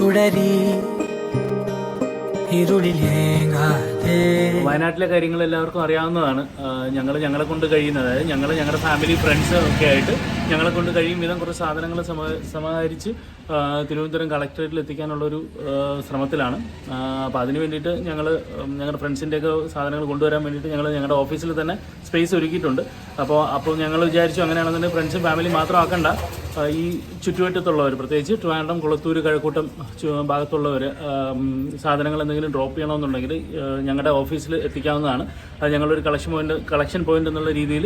சுடரி இருளில் ஏங்காது. വയനാട്ടിലെ കാര്യങ്ങൾ എല്ലാവർക്കും അറിയാവുന്നതാണ്. ഞങ്ങൾ ഞങ്ങളെ കൊണ്ട് കഴിയുന്നത് അതായത് ഞങ്ങൾ ഞങ്ങളുടെ ഫാമിലി ഫ്രണ്ട്സ് ഒക്കെ ആയിട്ട് ഞങ്ങളെ കൊണ്ട് കഴിയും വിധം കുറച്ച് സാധനങ്ങൾ സമ സമാഹരിച്ച് തിരുവനന്തപുരം കളക്ടറേറ്റിൽ എത്തിക്കാനുള്ളൊരു ശ്രമത്തിലാണ്. അപ്പോൾ അതിന് വേണ്ടിയിട്ട് ഞങ്ങൾ ഞങ്ങളുടെ ഫ്രണ്ട്സിന്റെയൊക്കെ സാധനങ്ങൾ കൊണ്ടുവരാൻ വേണ്ടിയിട്ട് ഞങ്ങൾ ഞങ്ങളുടെ ഓഫീസിൽ തന്നെ സ്പേസ് ഒരുക്കിയിട്ടുണ്ട്. അപ്പോൾ അപ്പോൾ ഞങ്ങൾ വിചാരിച്ചു അങ്ങനെയാണെന്നുണ്ടെങ്കിൽ ഫ്രണ്ട്സും ഫാമിലി മാത്രം ആക്കണ്ട. ഈ ചുറ്റുവട്ടത്തുള്ളവർ പ്രത്യേകിച്ച് ട്രിവാൻഡ്രം കുളത്തൂർ കഴക്കൂട്ടം ഭാഗത്തുള്ളവർ സാധനങ്ങൾ എന്തെങ്കിലും ഡ്രോപ്പ് ചെയ്യണമെന്നുണ്ടെങ്കിൽ ആ, ഞങ്ങളുടെ ഓഫീസിൽ എത്തിക്കാവുന്നതാണ്. അത് ഞങ്ങളൊരു കളക്ഷൻ പോയിന്റ് കളക്ഷൻ പോയിന്റ് എന്നുള്ള രീതിയിൽ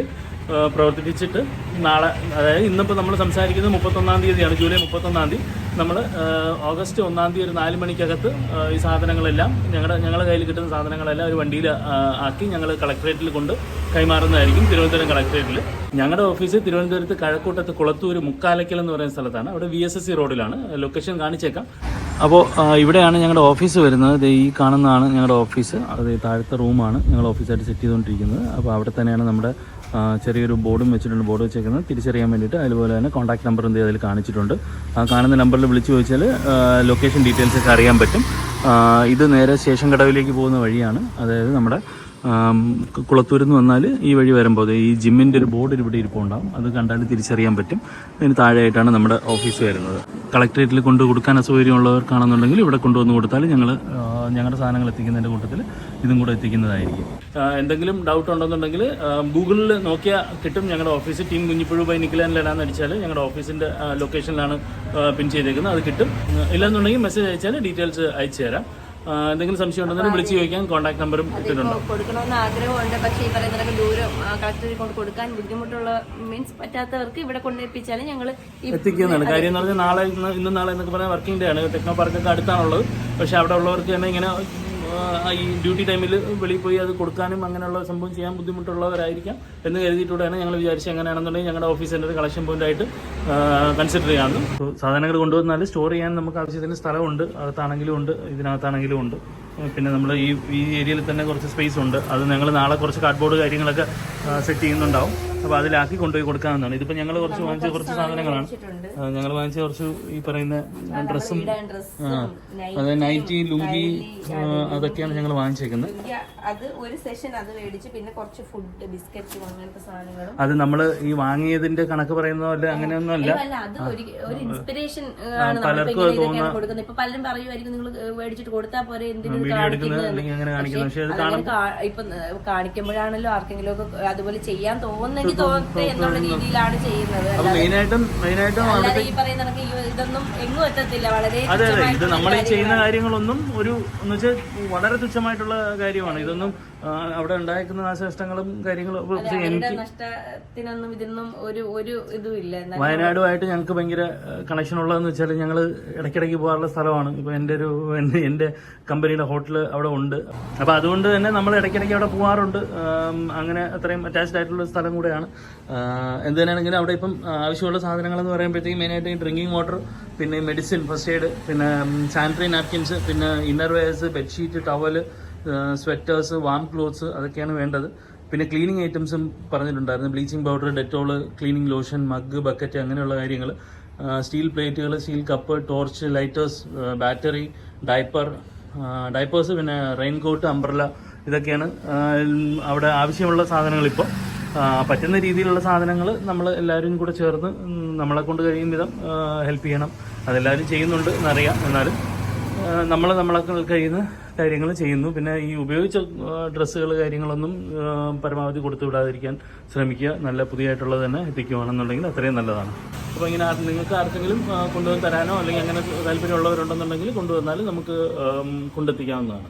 പ്രവർത്തിപ്പിച്ചിട്ട് നാളെ അതായത് ഇന്നിപ്പോൾ നമ്മൾ സംസാരിക്കുന്നത് മുപ്പത്തൊന്നാം തീയതിയാണ് ജൂലൈ മുപ്പത്തൊന്നാം തീയതി. നമ്മൾ ഓഗസ്റ്റ് ഒന്നാം തീയതി ഒരു നാല് മണിക്കകത്ത് ഈ സാധനങ്ങളെല്ലാം ഞങ്ങളുടെ ഞങ്ങളുടെ കയ്യിൽ കിട്ടുന്ന സാധനങ്ങളെല്ലാം ഒരു വണ്ടിയിൽ ആക്കി ഞങ്ങൾ കളക്ടറേറ്റിൽ കൊണ്ട് കൈമാറുന്നതായിരിക്കും തിരുവനന്തപുരം കളക്ടറേറ്റിൽ ഞങ്ങളുടെ ഓഫീസ് തിരുവനന്തപുരത്ത് കഴക്കൂട്ടത്ത് കുളത്തൂർ മുക്കാലയ്ക്കൽ എന്ന് പറയുന്ന സ്ഥലത്താണ്. അവിടെ വി റോഡിലാണ് ലൊക്കേഷൻ കാണിച്ചേക്കാം. അപ്പോൾ ഇവിടെയാണ് ഞങ്ങളുടെ ഓഫീസ് വരുന്നത്. ഈ കാണുന്നതാണ് ഞങ്ങളുടെ ഓഫീസ്. അത് താഴത്തെ റൂമാണ് ഞങ്ങൾ ഓഫീസായിട്ട് സെറ്റ് ചെയ്തുകൊണ്ടിരിക്കുന്നത് അപ്പോൾ അവിടെ തന്നെയാണ് നമ്മുടെ ചെറിയൊരു ബോർഡും വെച്ചിട്ടുണ്ട് ബോർഡ് വെച്ചേക്കുന്നത്. തിരിച്ചറിയാൻ വേണ്ടിയിട്ട് അതുപോലെ തന്നെ കോൺടാക്ട് നമ്പർ എന്ത് അതിൽ കാണിച്ചിട്ടുണ്ട്. ആ കാണുന്ന നമ്പറിൽ വിളിച്ചു ചോദിച്ചാൽ ലൊക്കേഷൻ ഡീറ്റെയിൽസ് ഒക്കെ അറിയാൻ പറ്റും. ഇത് നേരെ സ്റ്റേഷൻ കടവിലേക്ക് പോകുന്ന വഴിയാണ്. അതായത് നമ്മുടെ കുളത്തൂരിൽ നിന്ന് വന്നാൽ ഈ വഴി വരുമ്പോൾ ഈ ജിമ്മിന്റെ ഒരു ബോർഡ് ഇവിടെ ഇരിപ്പുണ്ടാകും അത് കണ്ടാൽ തിരിച്ചറിയാൻ പറ്റും. അതിന് താഴെയായിട്ടാണ് നമ്മുടെ ഓഫീസ് വരുന്നത്. കളക്ടറേറ്റിൽ കൊണ്ട് കൊടുക്കാൻ അസൗകര്യമുള്ളവർക്കാണെന്നുണ്ടെങ്കിൽ ഇവിടെ കൊണ്ടുവന്ന് കൊടുത്താൽ ഞങ്ങൾ ഞങ്ങളുടെ സാധനങ്ങൾ എത്തിക്കുന്നതിന്റെ കൂട്ടത്തിൽ ഇതും കൂടെ എത്തിക്കുന്നതായിരിക്കും. എന്തെങ്കിലും ഡൗട്ട് ഉണ്ടെന്നുണ്ടെങ്കിൽ ഗൂഗിളിൽ നോക്കിയാൽ കിട്ടും. ഞങ്ങളുടെ ഓഫീസ് ടീം കുഞ്ഞിപ്പുഴു ബൈ നിക്കിലാൻഡിലാന്ന് അടിച്ചാൽ ഞങ്ങളുടെ ഓഫീസിന്റെ ലൊക്കേഷനിലാണ് പിൻ ചെയ്തേക്കുന്നത്. അത് കിട്ടും. ഇല്ലെന്നുണ്ടെങ്കിൽ മെസ്സേജ് അയച്ചാൽ ഡീറ്റെയിൽസ് അയച്ചു തരാം. എന്തെങ്കിലും സംശയം ഉണ്ടെന്നുണ്ടെങ്കിൽ വിളിച്ച് ചോദിക്കാൻ കോൺടാക്ട് നമ്പറും ഇട്ടിട്ടുണ്ട്. കൊടുക്കണമെന്ന് ആഗ്രഹമുണ്ട്. പക്ഷേ ഈ പറയുന്ന ദൂരം കളക്ടറിൽ കൊണ്ട് കൊടുക്കാൻ ബുദ്ധിമുട്ടുള്ള മീൻസ് പറ്റാത്തവർക്ക് ഇവിടെ കൊണ്ടെത്തിച്ചാലും ഞങ്ങൾ എത്തിക്കുന്നതാണ് കാര്യം എന്ന് പറഞ്ഞാൽ നാളെ ഇന്ന് നാളെ എന്നൊക്കെ പറഞ്ഞാൽ വർക്കിംഗ് ഡേ ആണ്. ടെക്നോ പാർക്കൊക്കെ അടുത്താണുള്ളത്. പക്ഷേ അവിടെ ഉള്ളവർക്ക് തന്നെ ഇങ്ങനെ ഈ ഡ്യൂട്ടി ടൈമിൽ വെളിയിൽ പോയി അത് കൊടുക്കാനും അങ്ങനെയുള്ള സംഭവം ചെയ്യാൻ ബുദ്ധിമുട്ടുള്ളവരായിരിക്കാം എന്ന് കരുതിയിട്ടുകൂടെയാണ് ഞങ്ങൾ വിചാരിച്ചത്. എങ്ങനെയാണെന്നുണ്ടെങ്കിൽ ഞങ്ങളുടെ ഓഫീസിന്റെ ഒരു കളക്ഷൻ പോയിന്റ് ആയിട്ട് കൺസിഡർ ചെയ്യാമെന്ന് സാധനങ്ങൾ കൊണ്ടുവന്നാൽ സ്റ്റോർ ചെയ്യാൻ നമുക്ക് ആവശ്യത്തിന് സ്ഥലമുണ്ട് അകത്താണെങ്കിലും ഉണ്ട് ഇതിനകത്താണെങ്കിലും ഉണ്ട്. പിന്നെ നമ്മൾ ഈ ഈ ഏരിയയിൽ തന്നെ കുറച്ച് സ്പേസ് ഉണ്ട്. അത് ഞങ്ങൾ നാളെ കുറച്ച് കാർഡ്ബോർഡ് കാര്യങ്ങളൊക്കെ സെറ്റ് ചെയ്യുന്നുണ്ടാവും. അപ്പോൾ അതിലാക്കി കൊണ്ടുപോയി കൊടുക്കാവുന്നതാണ്. ഇതിപ്പോ ഞങ്ങൾ കുറച്ച് വാങ്ങിച്ച കുറച്ച് സാധനങ്ങളാണ്. ഞങ്ങൾ വാങ്ങിച്ച കുറച്ച് ഈ പറയുന്ന ഡ്രസ്സും അത് നൈറ്റി ലുങ്കി അതൊക്കെയാണ് ഞങ്ങൾ വാങ്ങിച്ചേക്കുന്നത്. അത് ഒരു സെഷൻ അത് മേടിച്ച് പിന്നെ കുറച്ച് ഫുഡ് ബിസ്ക്കറ്റ് അങ്ങനത്തെ സാധനങ്ങളും. അത് നമ്മൾ ഈ വാങ്ങിയതിന്റെ കണക്ക് പറയുന്ന പോലെ അങ്ങനെയൊന്നും അല്ല ഒരു ഇൻസ്പിറേഷൻ ആണ് പലർക്കും തോന്നുന്നത് കൊടുക്കുന്നത്. ഇപ്പൊ പലരും പറയുമായിരിക്കും നിങ്ങൾ മേടിച്ചിട്ട് കൊടുത്താൽ പോരെ എന്തിനും കാണിക്കുന്നത് ഇപ്പൊ കാണിക്കുമ്പോഴാണല്ലോ ആർക്കെങ്കിലും ഒക്കെ അതുപോലെ ചെയ്യാൻ തോന്നുന്നെങ്കിൽ തോന്നട്ടെ എന്നുള്ള രീതിയിലാണ് ചെയ്യുന്നത്. അല്ലാതെ ഈ പറയുന്ന കണക്ക് ഈ ഇതൊന്നും എങ്ങും എത്തത്തില്ല. വളരെ അതെ അതെ. ഇത് നമ്മൾ ഈ ചെയ്യുന്ന കാര്യങ്ങളൊന്നും ഒരു എന്ന് വെച്ചാൽ വളരെ തുച്ഛമായിട്ടുള്ള കാര്യമാണ്. ഇതൊന്നും അവിടെ ഉണ്ടായിരിക്കുന്ന നാശനഷ്ടങ്ങളും കാര്യങ്ങളും എനിക്ക് നഷ്ടത്തിനൊന്നും ഇതിനൊന്നും ഒരു ഒരു ഇതുമില്ല ഇല്ല. വയനാടുമായിട്ട് ഞങ്ങൾക്ക് ഭയങ്കര കണക്ഷൻ ഉള്ളതെന്ന് വെച്ചാൽ ഞങ്ങൾ ഇടയ്ക്കിടയ്ക്ക് പോകാറുള്ള സ്ഥലമാണ്. ഇപ്പോൾ എന്റെ ഒരു എന്റെ കമ്പനിയുടെ ഹോട്ടൽ അവിടെ ഉണ്ട്. അപ്പോൾ അതുകൊണ്ട് തന്നെ നമ്മൾ ഇടയ്ക്കിടയ്ക്ക് അവിടെ പോകാറുണ്ട്. അങ്ങനെ അത്രയും അറ്റാച്ച്ഡ് ആയിട്ടുള്ള സ്ഥലം കൂടെയാണ്. എന്ത് തന്നെയാണെങ്കിലും അവിടെ ഇപ്പം ആവശ്യമുള്ള സാധനങ്ങൾ എന്ന് പറയുമ്പോഴത്തേക്കും മെയിനായിട്ട് ഈ ഡ്രിങ്കിങ് വാട്ടർ പിന്നെ മെഡിസിൻ ഫസ്റ്റ് എയ്ഡ് പിന്നെ സാനിറ്ററി നാപ്കിൻസ് പിന്നെ inner wears bedsheet towel sweaters warm clothes അതൊക്കെയാണ് വേണ്ടത്. പിന്നെ ക്ലീനിങ് ഐറ്റംസും പറഞ്ഞിട്ടുണ്ടായിരുന്നു. Bleaching powder Dettol cleaning lotion mug bucket അങ്ങനെയുള്ള കാര്യങ്ങൾ സ്റ്റീൽ പ്ലേറ്റുകൾ steel cup torch lighters battery diaper diapers പിന്നെ റെയിൻകോട്ട് അംബ്രല ഇതൊക്കെയാണ് അവിടെ ആവശ്യമുള്ള സാധനങ്ങൾ ഇപ്പോൾ പറ്റുന്ന രീതിയിലുള്ള സാധനങ്ങൾ നമ്മൾ എല്ലാവരും കൂടെ ചേർന്ന് നമ്മളെ കൊണ്ട് കഴിയും വിധം ഹെൽപ്പ് ചെയ്യണം. അതെല്ലാവരും ചെയ്യുന്നുണ്ട് എന്നറിയാം. എന്നാലും നമ്മൾ നമ്മളെ കഴിയുന്ന കാര്യങ്ങൾ ചെയ്യുന്നു. പിന്നെ ഈ ഉപയോഗിച്ച ഡ്രസ്സുകൾ കാര്യങ്ങളൊന്നും പരമാവധി കൊടുത്തു വിടാതിരിക്കാൻ ശ്രമിക്കുക. നല്ല പുതിയതായിട്ടുള്ളത് തന്നെ എത്തിക്കുകയാണെന്നുണ്ടെങ്കിൽ അത്രയും നല്ലതാണ്. അപ്പോൾ ഇങ്ങനെ നിങ്ങൾക്ക് ആർക്കെങ്കിലും കൊണ്ടുവന്ന് തരാനോ അല്ലെങ്കിൽ അങ്ങനെ താല്പര്യമുള്ളവരുണ്ടെന്നുണ്ടെങ്കിൽ കൊണ്ടുവന്നാൽ നമുക്ക് കൊണ്ടെത്തിക്കാവുന്നതാണ്.